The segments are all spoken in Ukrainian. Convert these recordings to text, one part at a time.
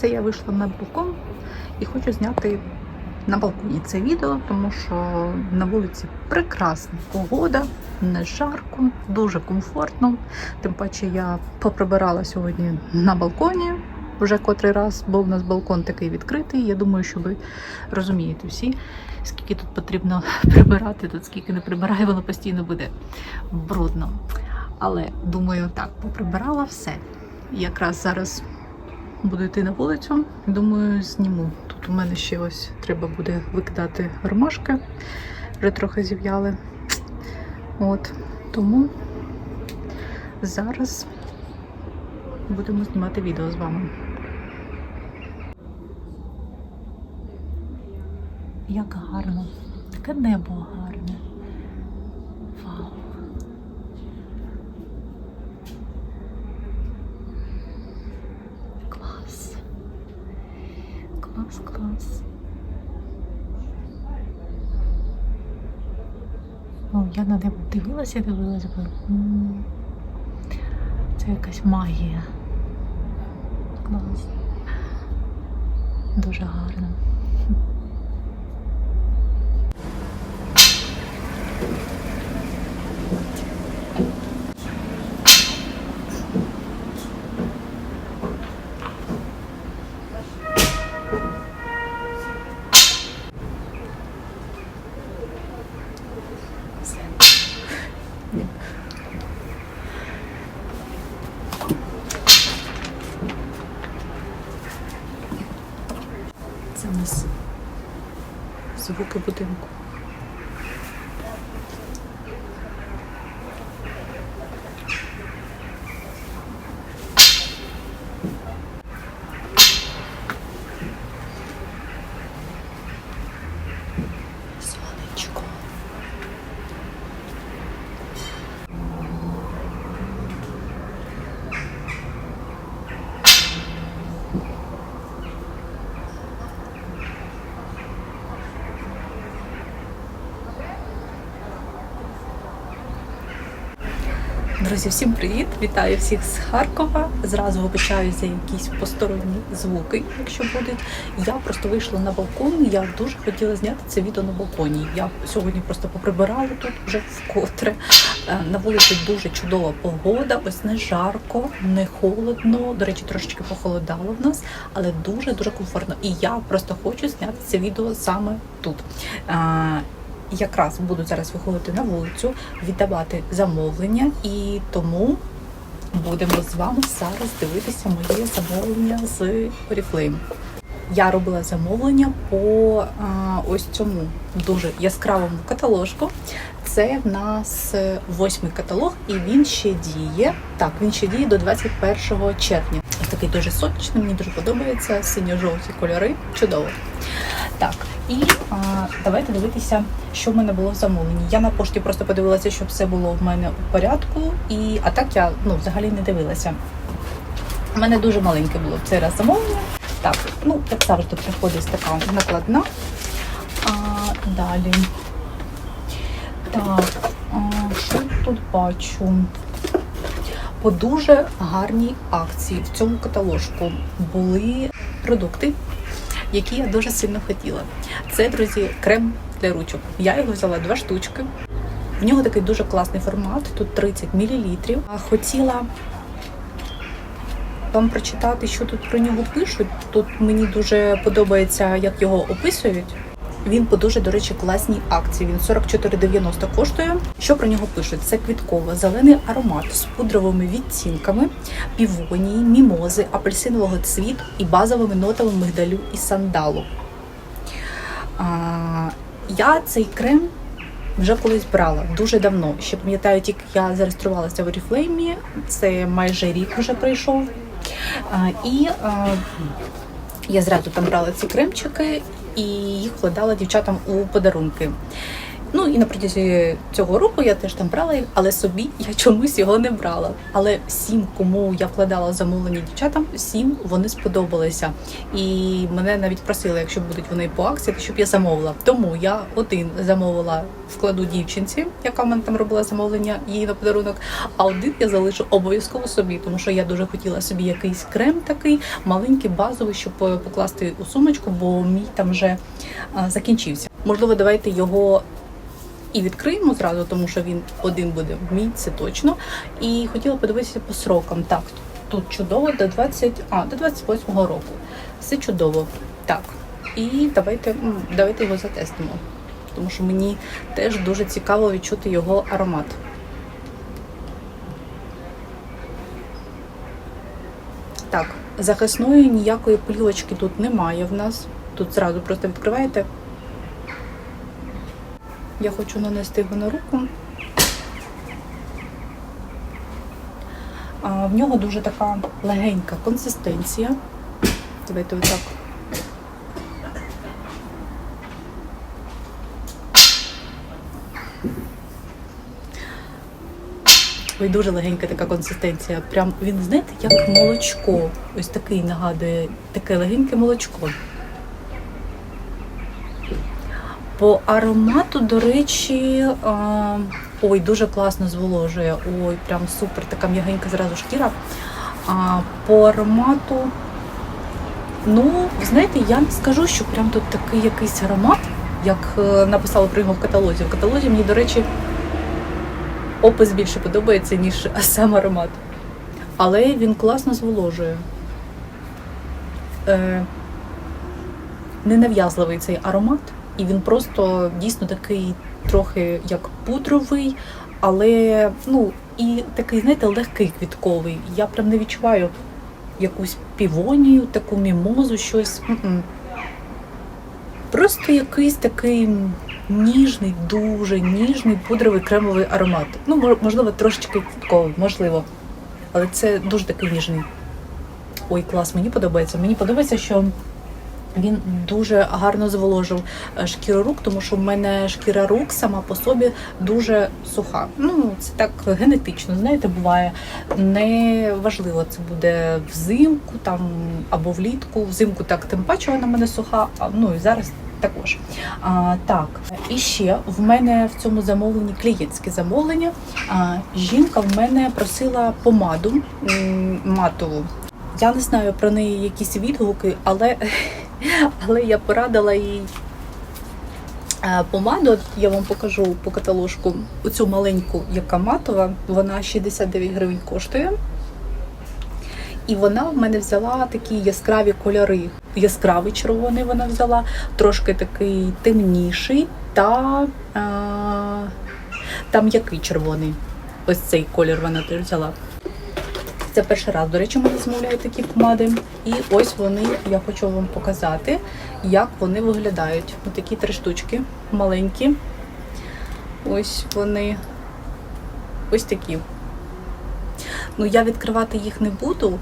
Це я вийшла на балкон і хочу зняти на балконі це відео, тому що на вулиці прекрасна погода, не жарко, дуже комфортно. Тим паче я поприбирала сьогодні на балконі. Вже котрий раз, бо у нас балкон такий відкритий. Я думаю, що ви розумієте всі, скільки тут потрібно прибирати, тут скільки не прибирає, воно постійно буде брудно. Але думаю, так, поприбирала все. Якраз зараз буду йти на вулицю. Думаю, зніму. Тут у мене ще ось треба буде викидати ромашки. Вже трохи зів'яли. От. Тому зараз будемо знімати відео з вами. Як гарно. Таке небо гарне. Вау. Клас. Клас, клас. Ну, я на тебе дивилася, дивилася, це якась магія. Клас. Дуже гарно. Це у нас звуки будинку. Друзі, всім привіт! Вітаю всіх з Харкова. Зразу вибачаю за якісь посторонні звуки, якщо будуть. Я просто вийшла на балкон. Я дуже хотіла зняти це відео на балконі. Я сьогодні просто поприбирала тут вже вкотре. Е, На вулиці дуже чудова погода. Ось не жарко, не холодно. До речі, трошечки похолодало в нас, але дуже дуже комфортно. І я просто хочу зняти це відео саме тут. Якраз буду зараз виходити на вулицю, віддавати замовлення, і тому будемо з вами зараз дивитися моє замовлення з Oriflame. Я робила замовлення по а, ось цьому дуже яскравому каталожку. Це в нас восьмий каталог, і він ще діє. Так, він ще діє до 21 червня. Такий дуже сонячний, мені дуже подобається. Синьо-жовті кольори. Чудово. Так, і а, давайте дивитися, що в мене було в замовленні. Я на пошті просто подивилася, щоб все було в мене у порядку, і а так я ну взагалі не дивилася. У мене дуже маленьке було в цей раз замовлення. Так, ну як завжди приходить така накладна. А, далі. Так, а, що тут бачу? По дуже гарній акції в цьому каталожку були продукти, які я дуже сильно хотіла. Це, друзі, крем для ручок. Я його взяла два штучки. В нього такий дуже класний формат, тут 30 мл. Хотіла вам прочитати, що тут про нього пишуть. Тут мені дуже подобається, як його описують. Він по дуже, до речі, класній акції. Він 44,90 коштує. Що про нього пишуть? Це квітково, зелений аромат з пудровими відтінками, півонії, мімози, апельсинового цвіту і базовими нотами мигдалю і сандалу. А, я цей крем вже колись брала дуже давно. Ще пам'ятаю, тільки я зареєструвалася в Oriflame, це майже рік вже пройшов. А, і а, я зразу там брала ці кремчики і їх вкладала дівчатам у подарунки. Ну і на протязі цього року я теж там брала але собі я чомусь його не брала. Але всім, кому я вкладала замовлення дівчатам, всім вони сподобалися. І мене навіть просили, якщо будуть вони по акції, щоб я замовила. Тому я один замовила вкладу дівчинці, яка в мене там робила замовлення їй на подарунок. А один я залишу обов'язково собі, тому що я дуже хотіла собі якийсь крем такий маленький, базовий, щоб покласти у сумочку, бо мій там вже закінчився. Можливо, давайте його і відкриємо зразу, тому що він один буде мій, це точно. І хотіла подивитися по срокам. Так, тут чудово до 20, а, до 28-го року. Все чудово. Так. І давайте, давайте його затестимо. Тому що мені теж дуже цікаво відчути його аромат. Так, захисної ніякої плівочки тут немає в нас. Тут зразу просто відкриваєте. Я хочу нанести його на руку. А, в нього дуже така легенька консистенція. Давайте отак. Ой, дуже легенька така консистенція. Прям він, знаєте, як молочко. Ось такий нагадує, таке легеньке молочко. По аромату, до речі, ой, дуже класно зволожує. Ой, прям супер, така м'ягенька зразу шкіра. А, по аромату, ну, знаєте, я не скажу, що прям тут такий якийсь аромат, як е, написали про нього в каталозі. В каталозі мені, до речі, опис більше подобається, ніж сам аромат. Але він класно зволожує. Е, ненав'язливий цей аромат, і він просто дійсно такий трохи як пудровий, але ну і такий, знаєте, легкий квітковий. Я прям не відчуваю якусь півонію, таку мімозу, щось. М-м. Просто якийсь такий ніжний, дуже ніжний пудровий кремовий аромат. Ну, можливо, трошечки квітковий, можливо. Але це дуже такий ніжний. Ой, клас, мені подобається. Мені подобається, що він дуже гарно зволожив е, шкіру рук, тому що в мене шкіра рук сама по собі дуже суха. Ну, це так генетично, знаєте, буває. Не важливо, це буде взимку там або влітку. Взимку так тим паче вона в мене суха, а ну і зараз також. А, так, і ще в мене в цьому замовленні клієнтське замовлення. А, жінка в мене просила помаду матову. Я не знаю про неї якісь відгуки, але, але я порадила їй е, помаду. Я вам покажу по каталожку оцю маленьку, яка матова. Вона 69 гривень коштує. І вона в мене взяла такі яскраві кольори. Яскравий червоний вона взяла, трошки такий темніший та, е, та м'який червоний. Ось цей колір вона теж взяла. Це перший раз, до речі, мене замовляють такі помади. І ось вони, я хочу вам показати, як вони виглядають. Ось такі три штучки маленькі. Ось вони ось такі. Ну, я відкривати їх не буду,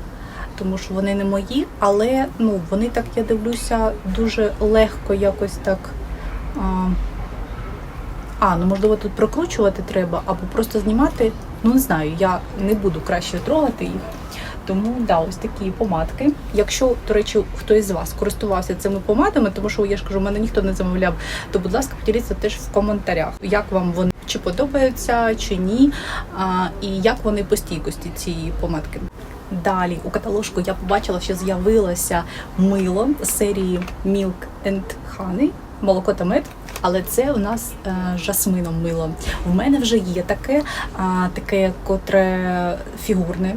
тому що вони не мої, але ну, вони так, я дивлюся, дуже легко якось так. А, ну можливо, тут прокручувати треба, або просто знімати. Ну, не знаю, я не буду краще трогати їх. Тому да, ось такі помадки. Якщо, до речі, хтось з вас користувався цими помадами, тому що я ж кажу, мене ніхто не замовляв, то будь ласка, поділіться теж в коментарях, як вам вони чи подобаються, чи ні, а, і як вони по стійкості цієї помадки. Далі у каталожку я побачила, що з'явилося мило серії Milk and Honey, молоко та мед. Але це у нас е, жасмином мило. В мене вже є таке, таке, котре фігурне,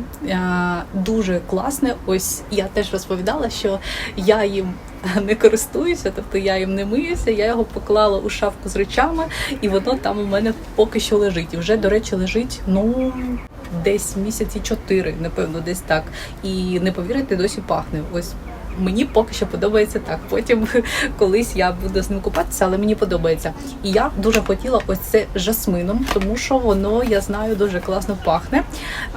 дуже класне. Ось я теж розповідала, що я їм не користуюся, тобто я їм не миюся. Я його поклала у шафку з речами, і воно там у мене поки що лежить. І вже, до речі, лежить ну десь місяці чотири, напевно, десь так. І не повірите, досі пахне. Ось мені поки що подобається так. Потім колись я буду з ним купатися, але мені подобається. І я дуже хотіла ось це жасмином, тому що воно, я знаю, дуже класно пахне.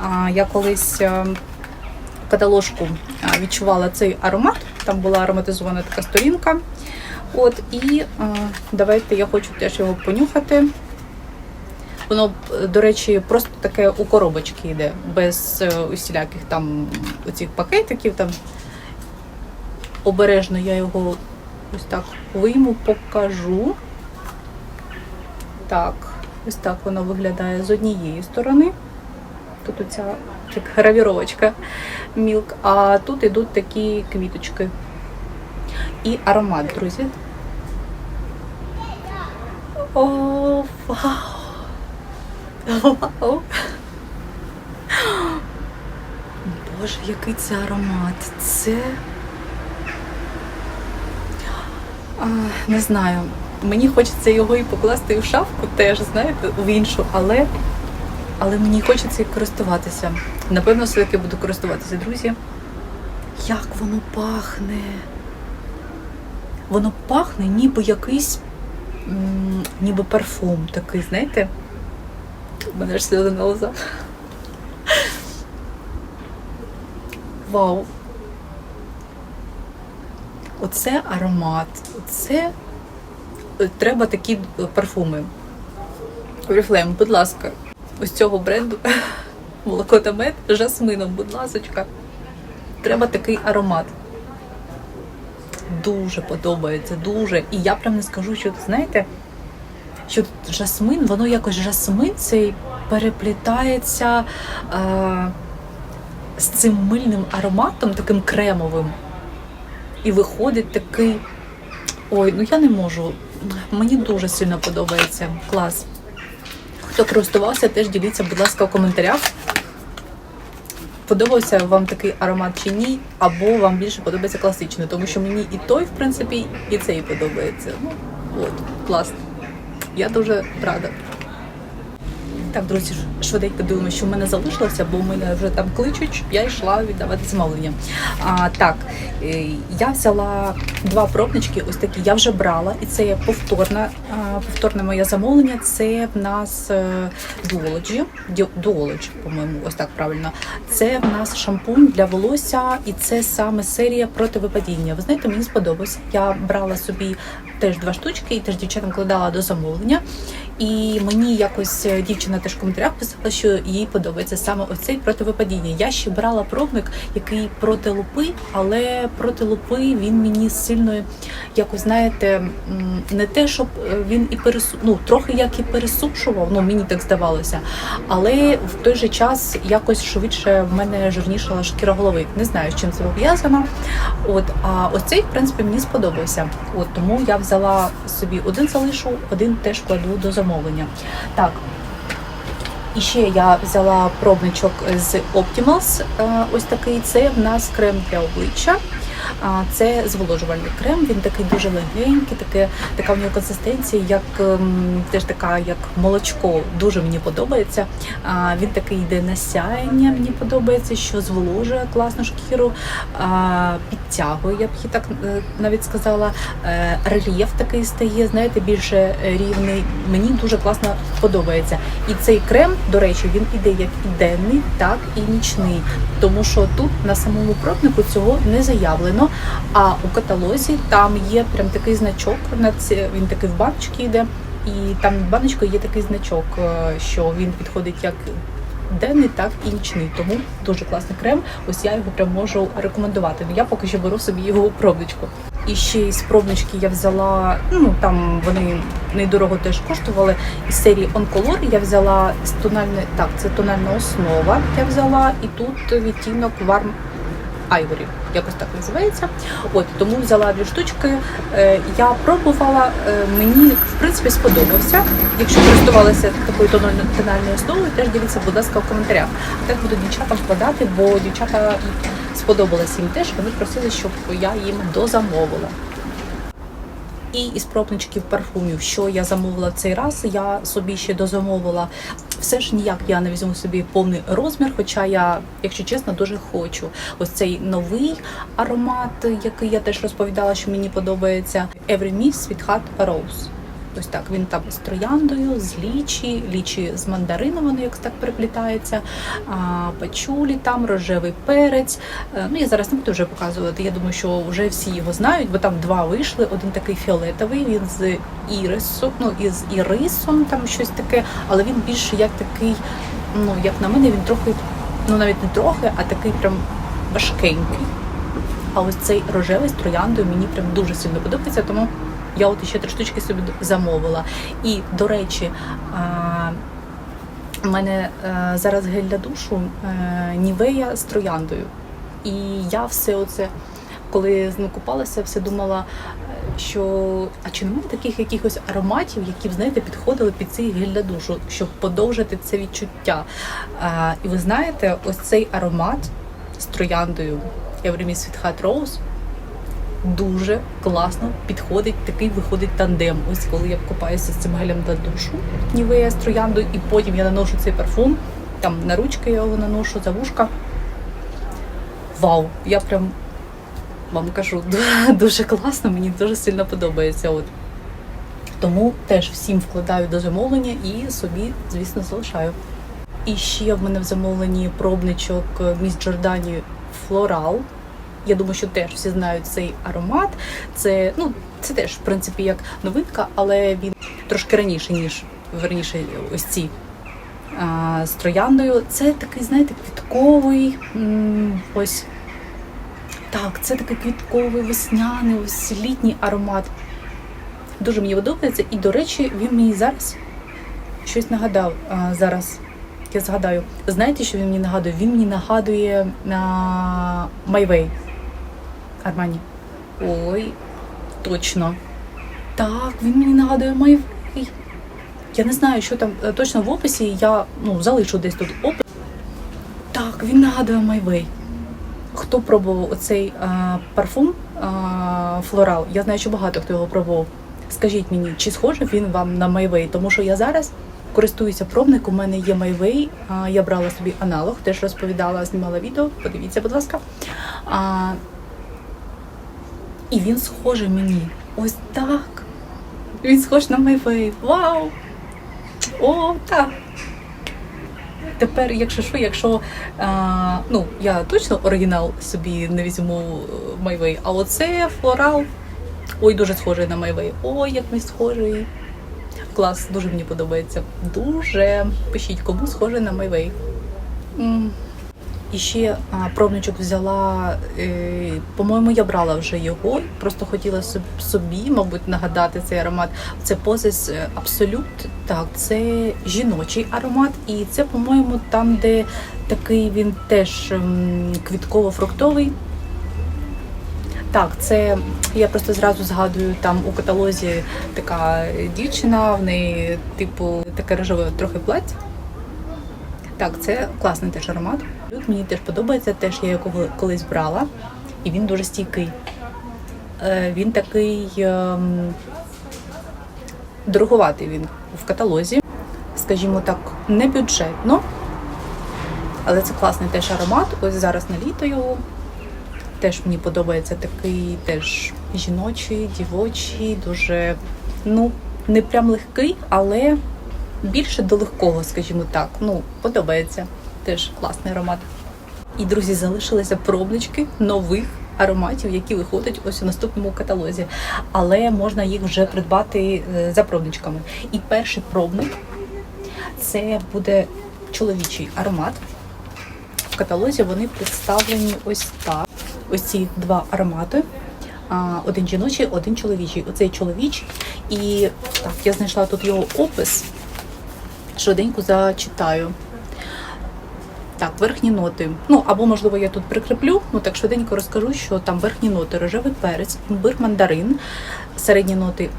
А, я колись. е, в Каталожку відчувала цей аромат. Там була ароматизована така сторінка. От і е, давайте я хочу теж його понюхати. Воно, е, до речі, просто таке у коробочці йде, без е, усіляких там оцих пакетиків. Там. Обережно я його ось так вийму, покажу. Так, ось так воно виглядає з однієї сторони. Тут оця так, гравіровочка мілк, а тут йдуть такі квіточки. І аромат, друзі. О, вау! Вау! Боже, який це аромат. Це. А, не знаю. Мені хочеться його і покласти в шафку теж, знаєте, в іншу, але, але мені хочеться і користуватися. Напевно, все-таки буду користуватися, друзі. Як воно пахне. Воно пахне ніби якийсь, ніби парфум такий, знаєте? У мене ж сльози на глазах. Вау. Оце аромат. Оце е, треба такі е, парфуми. Oriflame, будь ласка, ось цього бренду молоко та мед жасмином, будь ласочка. Треба такий аромат. Дуже подобається, дуже. І я прям не скажу, що знаєте, що жасмин, воно якось жасмин цей переплітається е, з цим мильним ароматом, таким кремовим. І виходить такий. Ой, ну я не можу. Мені дуже сильно подобається. Клас. Хто користувався, теж діліться, будь ласка, в коментарях. Подобався вам такий аромат чи ні, або вам більше подобається класичний, тому що мені і той, в принципі, і цей подобається. Ну, от, класно. Я дуже рада. Так, друзі, швиденько дивимося, що в мене залишилося, бо мене вже там кличуть, я йшла віддавати замовлення. А, так, е, я взяла два пробнички, ось такі я вже брала, і це а, повторне моє замовлення. Це в нас е, Duology, Duology, по-моєму, ось так правильно. Це в нас шампунь для волосся, і це саме серія противипадіння. Ви знаєте, мені сподобалось. Я брала собі теж два штучки, і теж дівчатам кладала до замовлення. І мені якось е, дівчина теж в коментарях писала, що їй подобається саме оцей противипадіння. Я ще брала пробник, який проти лупи, але проти лупи він мені сильно якось знаєте, не те, щоб е, він і пересу... ну, трохи як і пересушував, ну мені так здавалося. Але в той же час якось швидше в мене жирнішала шкіра голови. Не знаю, з чим це пов'язано. От, а ось цей, в принципі, мені сподобався. От тому я взяла собі один залишу, один теж кладу до замовлення. Так. І ще я взяла пробничок з Optimals. е, Ось такий. Це в нас крем для обличчя. Це зволожувальний крем. Він такий дуже легенький, таке, така в нього консистенція, як ем, теж така, як молочко. Дуже мені подобається. Він такий йде на сяєння. Мені подобається, що зволожує класно шкіру, підтягує, я б її так е, навіть сказала. Е, Рельєф такий стає, знаєте, більше рівний. Мені дуже класно подобається. І цей крем, до речі, він іде як і денний, так і нічний. Тому що тут на самому пробнику цього не заявлено. А у каталозі там є прям такий значок. На це він такий в баночці йде, і там в баночку є такий значок, е, що він підходить як. Денний, так і нічний, тому дуже класний крем. Ось я його прям можу рекомендувати. Я поки що беру собі його пробничку. І ще із пробнички я взяла, ну там вони недорого теж коштували. Із серії Онколор я взяла з так, це тональна основа. Я взяла, і тут відтінок Warm Ivory, якось так називається. От тому взяла дві штучки. Е, Я пробувала, е, мені в принципі сподобався. Якщо користувалася такою тональною основою, теж дивіться, будь ласка, в коментарях. Так буду дівчатам вкладати, бо дівчата сподобалася їм теж. Вони просили, щоб я їм дозамовила. І із пробничків парфумів, що я замовила цей раз, я собі ще дозамовила. Все ж ніяк я не візьму собі повний розмір, хоча я, якщо чесно, дуже хочу. Ось цей новий аромат, який я теж розповідала, що мені подобається. Every Miss Sweetheart Rose. Ось так. Він там з трояндою, з лічі, лічі з мандарином, воно якось так переплітається, пачулі там, рожевий перець. Е, Ну, я зараз не буду вже показувати. Я думаю, що вже всі його знають, бо там два вийшли. Один такий фіолетовий, він з ірисом, ну із ірисом, там щось таке, але він більше як такий, ну як на мене, він трохи, ну навіть не трохи, а такий прям важкенький. А ось цей рожевий з трояндою мені прям дуже сильно подобається, тому я от ще три штучки собі замовила. І, до речі, у мене е, зараз гель для душу е, Нівея з трояндою. І я все оце, коли з ним купалася, все думала, е, що а чи немає таких якихось ароматів, які б знаєте, підходили під цей гель для душу, щоб подовжити це відчуття. А, і ви знаєте, ось цей аромат з трояндою Evermiss від Hot Rose дуже класно підходить, такий виходить тандем. Ось коли я купаюся з цим гелем для душу, нівея з трояндою, і потім я наношу цей парфум, там на ручки я його наношу, за вушка. Вау! Я прям вам кажу, дуже класно, мені дуже сильно подобається. От. Тому теж всім вкладаю до замовлення і собі, звісно, залишаю. І ще в мене в замовленні пробничок міс Джордані Флорал. Я думаю, що теж всі знають цей аромат. Це, ну, це теж, в принципі, як новинка, але він трошки раніше, ніж верніше, ось ці а, з трояндою. Це такий, знаєте, квітковий. Ось так, це такий квітковий, весняний, ось літній аромат. Дуже мені подобається. І, до речі, він мені зараз щось нагадав. А, зараз я згадаю. Знаєте, що він мені нагадує? Він мені нагадує на Майвей Армані. Ой, точно. Так, він мені нагадує Майвей. Я не знаю, що там е, точно в описі. Я ну, залишу десь тут опис. Так, він нагадує Майвей. Хто пробував оцей а, парфум а, Флорал? Я знаю, що багато хто його пробував. Скажіть мені, чи схожий він вам на Майвей? Тому що я зараз користуюся пробник. У мене є Майвей. Я брала собі аналог, теж розповідала, знімала відео. Подивіться, будь ласка. А, і він схожий мені. Ось так. Він схож на Майвей. Вау! О, так. Тепер, якщо що, якщо а, ну я точно оригінал собі не візьму Майвей, а оце флорал. Ой, дуже схожий на Майвей. Ой, як він схожий. Клас, дуже мені подобається. Дуже пишіть, кому схожий на Майвей. І ще а, пробничок взяла, е, по-моєму, я брала вже його. Просто хотіла собі, мабуть, нагадати цей аромат. Це позис Абсолют. Так, це жіночий аромат, і це, по-моєму, там, де такий він теж ем, квітково-фруктовий. Так, це я просто зразу згадую там у каталозі така дівчина, в неї, типу, таке рожеве трохи плаття. Так, це класний теж аромат. Мені теж подобається, теж я його колись брала, і він дуже стійкий. Е, Він такий ем, дороговатий він в каталозі, скажімо так, не бюджетно. Але це класний теж аромат. Ось зараз на літо його. Теж мені подобається такий теж жіночий, дівочий, дуже, ну, не прям легкий, але більше до легкого, скажімо так. Ну, подобається. Теж класний аромат. І, друзі, залишилися пробнички нових ароматів, які виходять ось у наступному каталозі. Але можна їх вже придбати е, за пробничками. І перший пробник це буде чоловічий аромат. В каталозі вони представлені ось так. Ось ці два аромати. Один жіночий, один чоловічий. Оцей чоловічий. І так, я знайшла тут його опис. Швиденько зачитаю. Так, верхні ноти. Ну, або, можливо, я тут прикріплю, ну так швиденько розкажу, що там верхні ноти рожевий перець, імбир, мандарин, середні ноти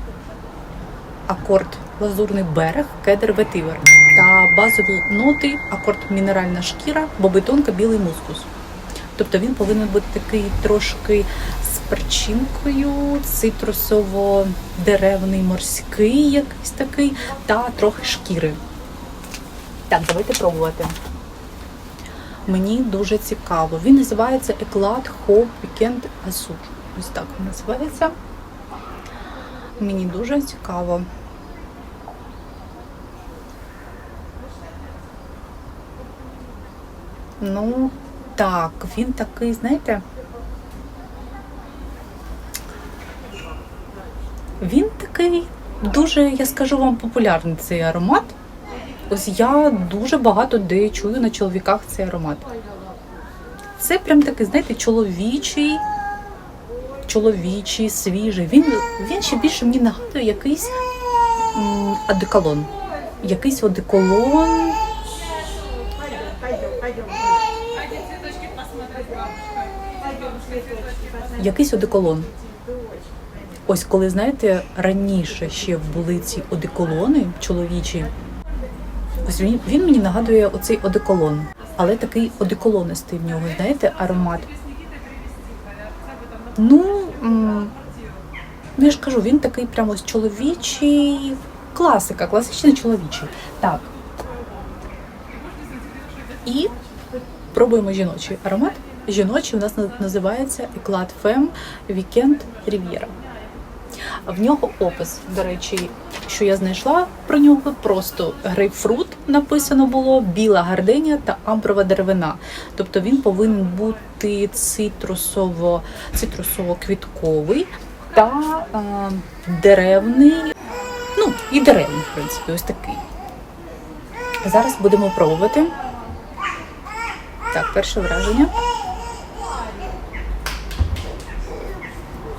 акорд лазурний берег, кедр ветивер. Та базові ноти акорд мінеральна шкіра, бобитонка, білий мускус. Тобто він повинен бути такий трошки з перчинкою, цитрусово-деревний морський якийсь такий, та трохи шкіри. Так, давайте пробувати. Мені дуже цікаво. Він називається Еклад Хоп Вікенд Асур. Ось так він називається. Мені дуже цікаво. Ну, так, він такий, знаєте. Він такий дуже, я скажу вам, популярний цей аромат. Ось я дуже багато де чую на чоловіках цей аромат. Це прям такий, знаєте, чоловічий, чоловічий, свіжий. Він, він ще більше мені нагадує якийсь м, одеколон. Якийсь одеколон. Якийсь одеколон. Ось коли, знаєте, раніше ще були ці одеколони чоловічі. Ось він, він мені нагадує оцей одеколон. Але такий одеколонистий в нього, знаєте, аромат. Ну, ну я ж кажу, він такий прямо ось чоловічий. Класика, класичний чоловічий. Так. І пробуємо жіночий аромат. Жіночий у нас називається Eclat Femme Weekend Riviera. В нього опис, до речі, що я знайшла про нього, просто грейпфрут написано було, біла гарденя та амброва деревина. Тобто він повинен бути цитрусово, цитрусово-квітковий та е, деревний, ну і деревний, в принципі, ось такий. Зараз будемо пробувати. Так, перше враження.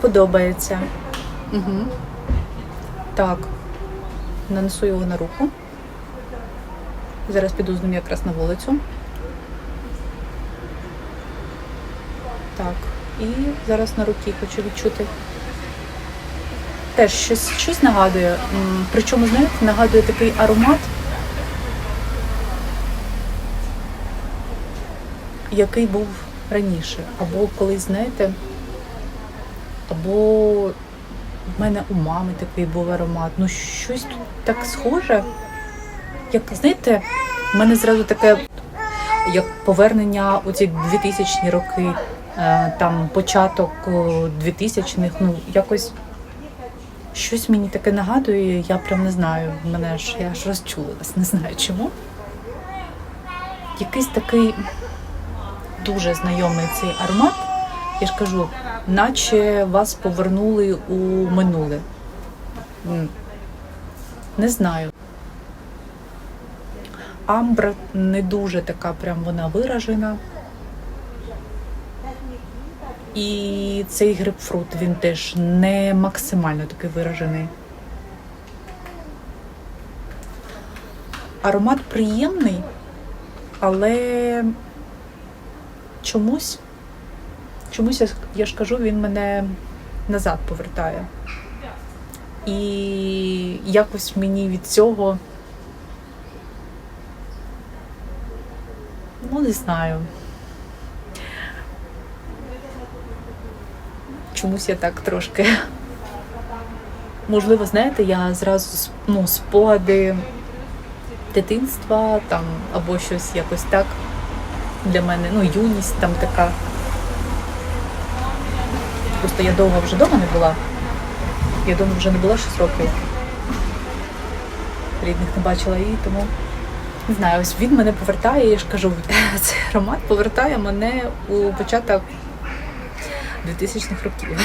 Подобається. Угу. Так, нанесу його на руку. Зараз піду з ним якраз на вулицю. Так, і зараз на руці хочу відчути. Теж щось, щось нагадує. Причому, знаєте, нагадує такий аромат, який був раніше. Або колись, знаєте, або в мене у мами такий був аромат. Ну, щось тут так схоже. Як, знаєте, в мене зразу таке, як повернення у ці 2000-ні роки, е, там початок 2000-х, ну, якось щось мені таке нагадує, я прям не знаю. Мене ж я ж розчулилась, не знаю чому. Якийсь такий дуже знайомий цей аромат. Я ж кажу, наче вас повернули у минуле. Не знаю. Амбра не дуже така прям вона виражена. І цей грейпфрут він теж не максимально такий виражений. Аромат приємний, але чомусь чомусь я, ж кажу, він мене назад повертає. І якось мені від цього. Ну, не знаю. Чомусь я так трошки. Можливо, знаєте, я зразу ну, спогади дитинства там або щось якось так для мене, ну, юність там така. Просто я довго вже вдома не була. Я вдома вже не була 6 років. Рідних не бачила і тому. Не знаю, ось він мене повертає, я ж кажу, цей аромат повертає мене у початок 2000-х років.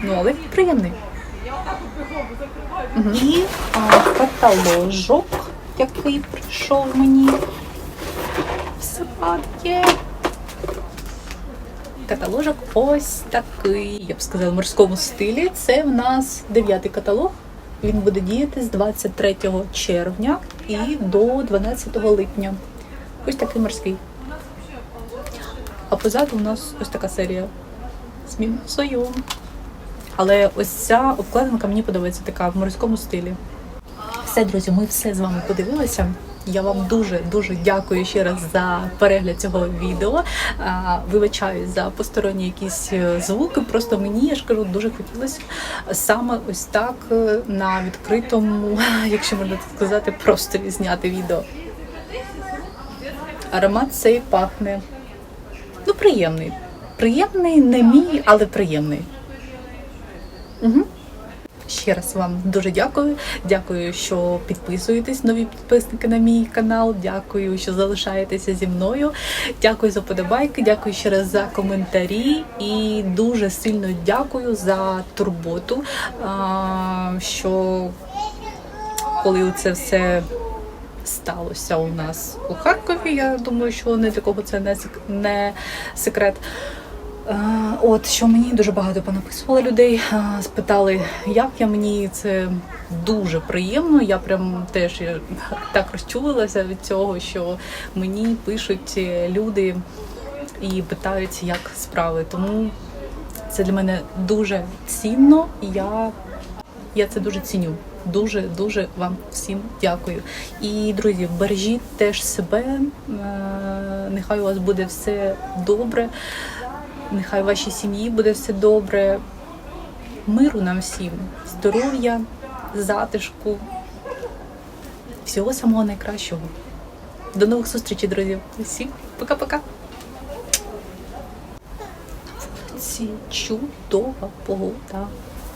Ну, але він приємний. І каталожок, який прийшов мені. Все є. Каталожок ось такий, я б сказала, морському стилі. Це в нас дев'ятий каталог. Він буде діяти з 23 червня і до 12 липня. Ось такий морський. А позаду у нас ось така серія з мінусою. Але ось ця обкладинка мені подобається така в морському стилі. Все, друзі, ми все з вами подивилися. Я вам дуже дуже дякую ще раз за перегляд цього відео. А, Вибачаюсь за посторонні якісь е, звуки. Просто мені я ж кажу, дуже хотілося саме ось так е, на відкритому, якщо можна так сказати, просторі зняти відео. Аромат цей пахне. Ну, приємний. Приємний, не мій, але приємний. Угу. Ще раз вам дуже дякую. Дякую, що підписуєтесь, нові підписники на мій канал. Дякую, що залишаєтеся зі мною. Дякую за подобайки, дякую ще раз за коментарі і дуже сильно дякую за турботу. Що коли це все сталося у нас у Харкові, я думаю, що не для кого це не секрет. Е, От що мені дуже багато понаписувало людей, е, спитали, як я мені це дуже приємно. Я прям теж так розчулилася від цього, що мені пишуть е, люди і питають, як справи. Тому це для мене дуже цінно. Я, я це дуже ціню. Дуже дуже вам всім дякую. І друзі, бережіть теж себе. Нехай у вас буде все добре. Нехай вашій сім'ї буде все добре. Миру нам всім, здоров'я, затишку, всього самого найкращого. До нових зустрічей, друзі. Всім пока-пока. Вулиці чудова погода.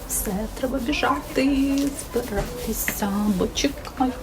Все треба біжати, збиратися, бо чекають.